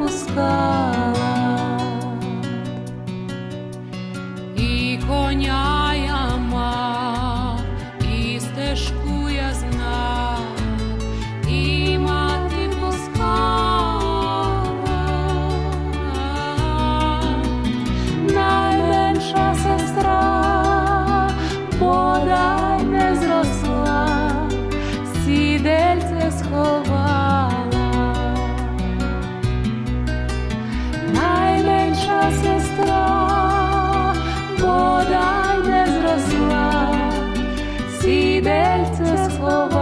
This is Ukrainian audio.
пускала, і коня серце сховав.